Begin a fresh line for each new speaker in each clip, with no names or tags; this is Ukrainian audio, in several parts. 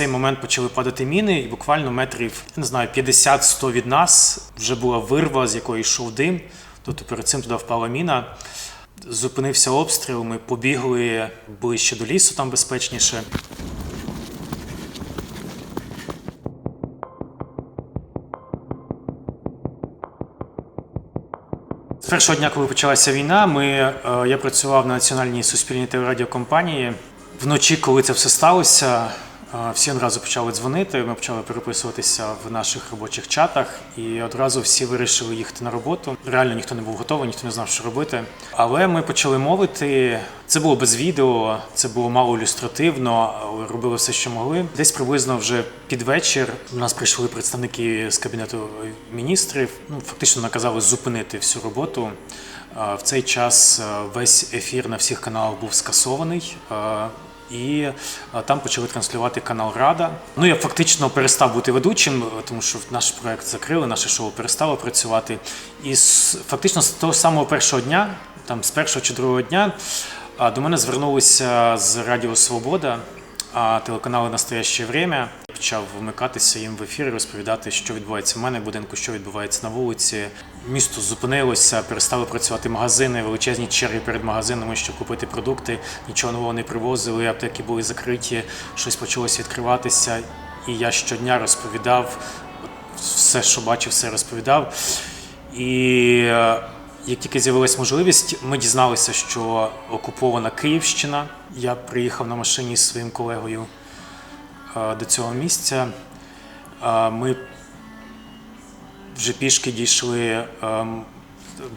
цей момент почали падати міни, і буквально метрів не знаю 50-100 від нас вже була вирва, з якої йшов дим. Тобто перед цим туди впала міна. Зупинився обстріл. Ми побігли ближче до лісу, там безпечніше. З першого дня, коли почалася війна, ми, е, я працював на національній суспільній телерадіокомпанії. Вночі, коли це все сталося, всі одразу почали дзвонити. Ми почали переписуватися в наших робочих чатах, і одразу всі вирішили їхати на роботу. Реально ніхто не був готовий, ніхто не знав, що робити. Але ми почали мовити. Це було без відео, це було мало ілюстративно, але робили все, що могли. Десь приблизно вже під вечір у нас прийшли представники з кабінету міністрів. Ну фактично наказали зупинити всю роботу. В цей час весь ефір на всіх каналах був скасований. І там почали транслювати канал Рада. Ну я фактично перестав бути ведучим, е, тому що наш проект закрили, наше шоу перестало працювати. І фактично з того самого першого дня, там з першого чи другого дня, до мене звернулися з Радіо Свобода, телеканали Настояще время. Почав вмикатися їм в ефір, розповідати, що відбувається в мене в будинку, що відбувається на вулиці. Місто зупинилося, перестали працювати магазини, величезні черги перед магазинами, щоб купити продукти. Нічого нового не привозили, аптеки були закриті, щось почалося відкриватися. І я щодня розповідав все, що бачив, все розповідав. І е, як тільки з'явилась можливість, ми дізналися, що окупована Київщина. Я приїхав на машині з своїм колегою до цього місця. Е, Ми вже пішки дійшли ем,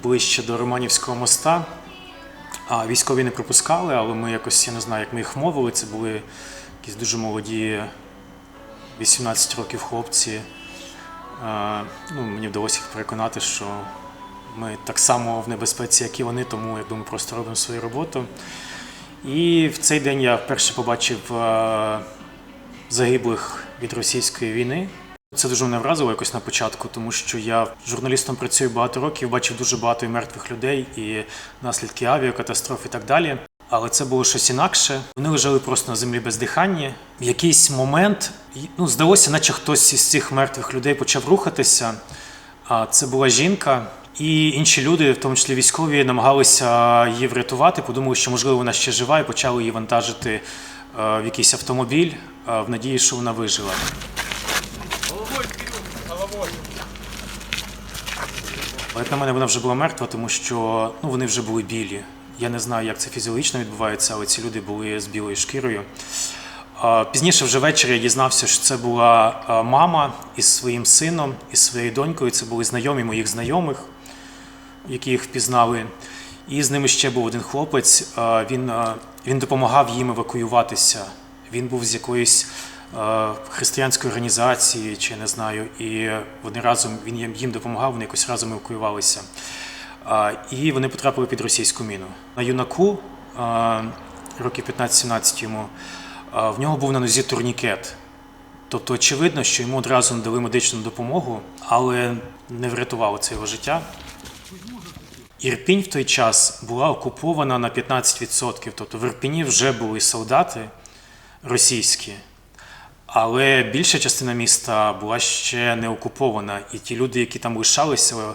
ближче до Романівського моста. Військові не пропускали, але ми якось, я не знаю, як ми їх мовили. Це були якісь дуже молоді 18 років хлопці. Е, Ну, мені вдалося їх переконати, що ми так само в небезпеці, як і вони, тому якби ми просто робимо свою роботу. І в цей день я вперше побачив е, загиблих від російської війни. Це дуже мене вразило якось на початку, тому що я журналістом працюю багато років, бачив дуже багато і мертвих людей, і наслідки авіакатастроф і так далі. Але це було щось інакше. Вони лежали просто на землі бездиханні. В якийсь момент ну, здалося, наче хтось із цих мертвих людей почав рухатися. А це була жінка, і інші люди, в тому числі військові, намагалися її врятувати, подумали, що можливо вона ще жива, і почали її вантажити в якийсь автомобіль е, в надії, що вона вижила. Але на мене вона вже була мертва, тому що ну, вони вже були білі. Я не знаю, як це фізіологічно відбувається, але ці люди були з білою шкірою. Пізніше вже ввечері я дізнався, що це була мама із своїм сином, із своєю донькою. Це були знайомі моїх знайомих, які їх впізнали. І з ними ще був один хлопець. Він, він допомагав їм евакуюватися. Він був з якоїсь християнської організації, чи не знаю, і вони разом він їм- допомагав, вони якось разом евакуювалися. І вони потрапили під російську міну. На юнаку, років 15-17 йому, в нього був на нозі турнікет. Тобто, очевидно, що йому одразу надали медичну допомогу, але не врятувало це його життя. Ірпінь в той час була окупована на 15%. Тобто в Ірпіні вже були солдати російські, але більша частина міста була ще не окупована. І ті люди, які там лишалися, е,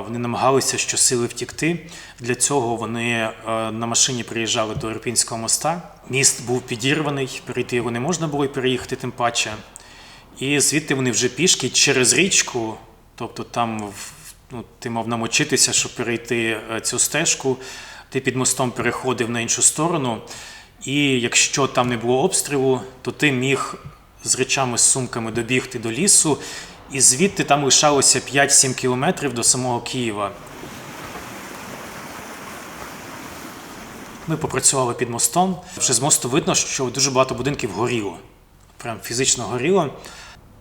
вони намагалися щосили втікти. Для цього вони е, на машині приїжджали до Ірпінського моста. Міст був підірваний, перейти його не можна було і переїхати тим паче. І звідти вони вже пішки через річку, тобто там ну, ти мав намочитися, щоб перейти е, цю стежку. Ти під мостом переходив на іншу сторону. І якщо там не було обстрілу, то ти міг з речами, з сумками добігти до лісу, і звідти там лишалося 5-7 кілометрів до самого Києва. Ми попрацювали під мостом. Вже з мосту видно, що дуже багато будинків горіло. Прям фізично горіло.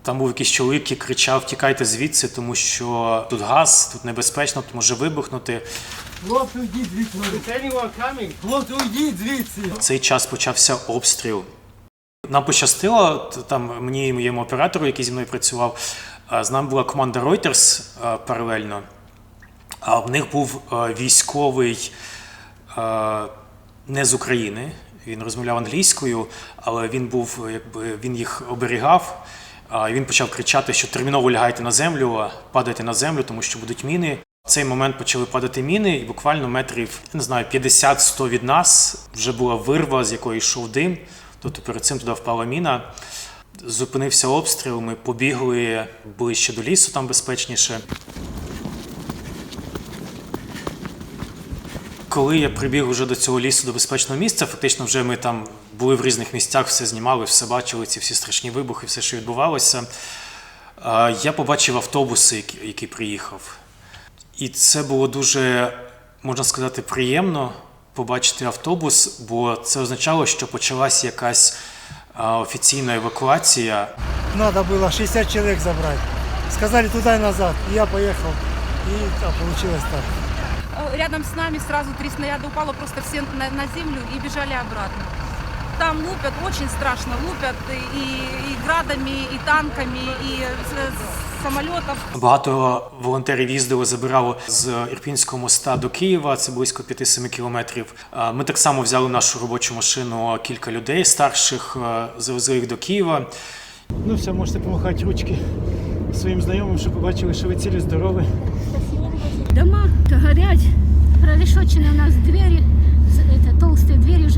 Там був якийсь чоловік, який кричав: тікайте звідси, тому що тут газ, тут небезпечно, тут може вибухнути.
Хлопці, уйдіть звідси. Хлопці, уйдіть звідси.
В цей час почався обстріл. Нам пощастило, там мені і моєму оператору, який зі мною працював, з нами була команда Reuters паралельно. А в них був військовий не з України. Він розмовляв англійською, але він був якби він їх оберігав. І він почав кричати, що терміново лягайте на землю, падайте на землю, тому що будуть міни. В цей момент почали падати міни, і буквально метрів я не знаю 50-100 від нас вже була вирва, з якої йшов дим. Тобто перед цим туди впала міна. Зупинився обстріл, ми побігли ближче до лісу, там безпечніше. Коли я прибіг уже до цього лісу, до безпечного місця, фактично вже ми там були в різних місцях, все знімали, все бачили, ці всі страшні вибухи, все, що відбувалося. Я побачив автобус, який- приїхав. І це було дуже, можна сказати, приємно побачити автобус, бо це означало, що почалась якась офіційна евакуація.
Надо было 60 человек забрать. Сказали туда и назад. Я поехал. И да, получилось так.
Э, Рядом с нами сразу три снаряда упало, просто все на, на землю и бежали обратно Там лупят, очень страшно лупят и, и градами, и танками, и с, с самолетов.
Багато волонтерів їздили, забирало з Ірпінського моста до Києва, це близько 5-7 кілометрів. А, Ми так само взяли в нашу робочу машину кілька людей старших, е, завезли їх до Києва.
Ну все, можете помахати ручки своїм знайомим, щоб побачили, що ви цілі здорові.
Дома горять, решетчины у нас двери, с- это, толстые двери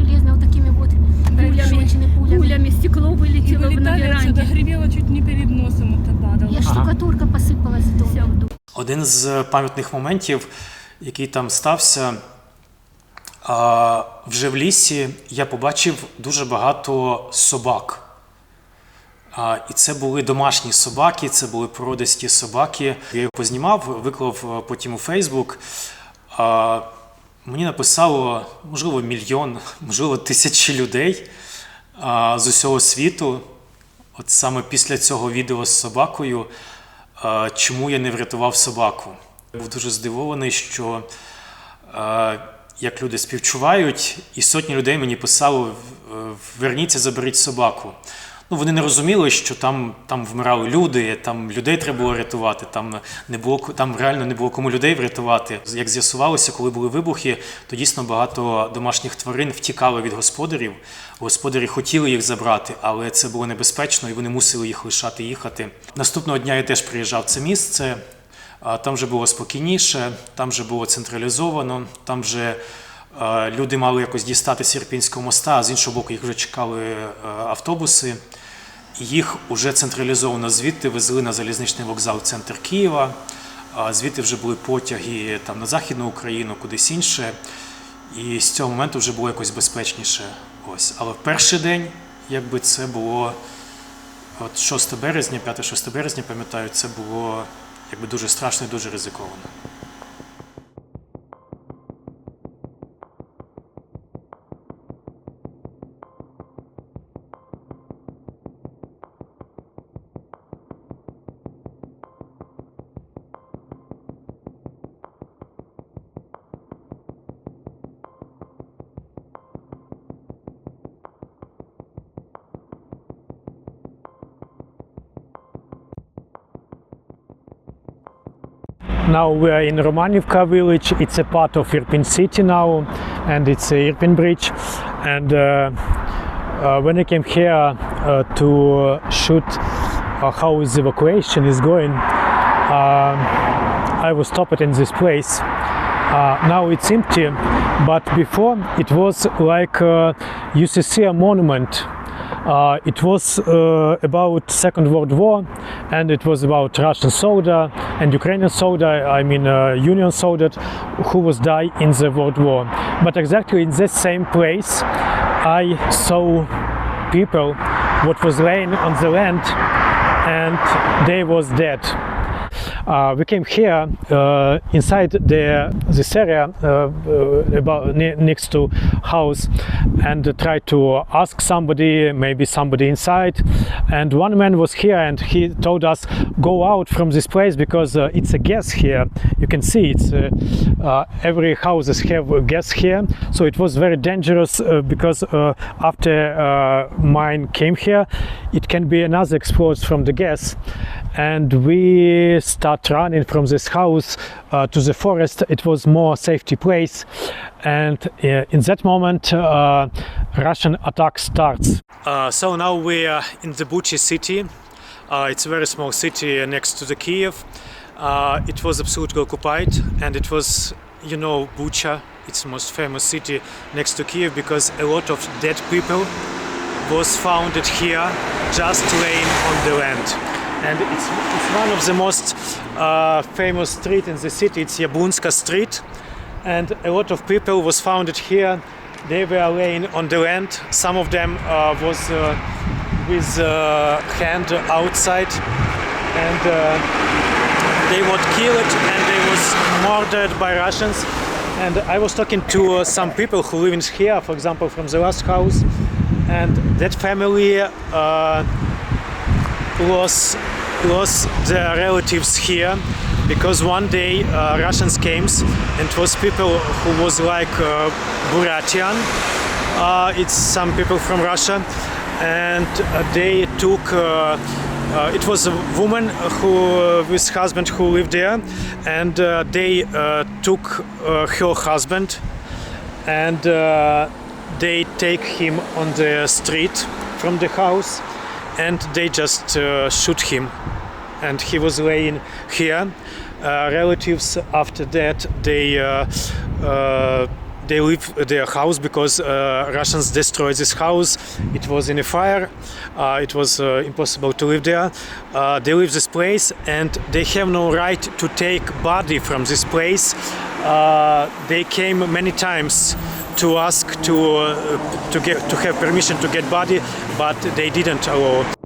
железные, вот такими вот решетчины пулями.
Пулями стекло
И
вылетело на
вылетали
веранде.
отсюда,
гремело чуть не перед носом это падало.
И штукатурка посыпалась в дом.
Один з пам'ятних моментів, який там стався, а, вже в лісі я побачив дуже багато собак. А, І це були домашні собаки, це були породисті собаки. Я його познімав, виклав е, потім у Фейсбук. А, Мені написало, можливо, мільйон, можливо, тисячі людей а, з усього світу. От саме після цього відео з собакою, а, чому я не врятував собаку. Був дуже здивований, що а, як люди співчувають, і сотні людей мені писали: верніться, заберіть собаку. Ну, вони не розуміли, що там, там вмирали люди, там людей треба було рятувати, там, не було, там реально не було кому людей врятувати. Як з'ясувалося, коли були вибухи, то дійсно багато домашніх тварин втікали від господарів. Господарі хотіли їх забрати, але це було небезпечно, і вони мусили їх лишати їхати. Наступного дня я теж приїжджав в це місце. Там вже було спокійніше, там вже було централізовано, там вже люди мали якось дістати з Ірпінського моста, а з іншого боку їх вже чекали автобуси. Їх вже централізовано звідти везли на залізничний вокзал в центр Києва. Звідти вже були потяги там, на Західну Україну, кудись інше. І з цього моменту вже було якось безпечніше. Ось. Але в перший день, якби це було От 6 березня, 5-6 березня, пам'ятаю, це було якби дуже страшно і дуже ризиковано.
Now we are in Romanivka village. It's a part of Irpin city now, and it's a Irpin bridge. And uh, uh, when I came here uh, to shoot uh, how is evacuation is going, um I was stopped in this place. Uh, now it's empty, but before it was like uh, a monument uh, it was uh, about Second World War, and it was about Russian soldier and Ukrainian soldier. I mean, uh, Union soldier who was died in the World War. But exactly in this same place, I saw people what was laying on the land, and they was dead. Uh, we came here uh, inside the this area uh, uh, about ne- next to house and tried to ask somebody maybe somebody inside. And one man was here and he told us go out from this place because uh, it's a gas here. You can see it's every houses have gas here. So it was very dangerous because after mine came here it can be another explosion from the gas and we start running from this house uh, to the forest. It was more safety place, and uh, in that moment, uh, Russian attack starts.
Uh, so now we are in the Buchi city. Uh, it's a very small city next to the Kiev. Uh, it was absolutely occupied, and it was, you know, Bucha. It's the most famous city next to Kiev because a lot of dead people was founded here, just laying on the land. And it's, it's one of the most uh, famous street in the city. It's Yablunska Street, and a lot of people was founded here. They were laying on the land. Some of them uh, was uh, with uh, hand outside, and uh, they were killed and they was murdered by Russians. And I was talking to uh, some people who live in here, for example, from the last house, and that family lost lost their relatives here because one day uh, Russians came and it was people who was like uh, Buratian. Uh, it's some people from Russia, and uh, they took. Uh, uh, it was a woman who, with husband, who lived there, and they took her husband, and they take him on the street from the house, and they just uh, shoot him and he was laying here. Uh, relatives after that they uh, uh, they leave their house because uh, Russians destroyed this house. It was in a fire. It was impossible to live there. They leave this place and they have no right to take body from this place. They came many times to ask to uh, to get to have permission to get body, but they didn't allow.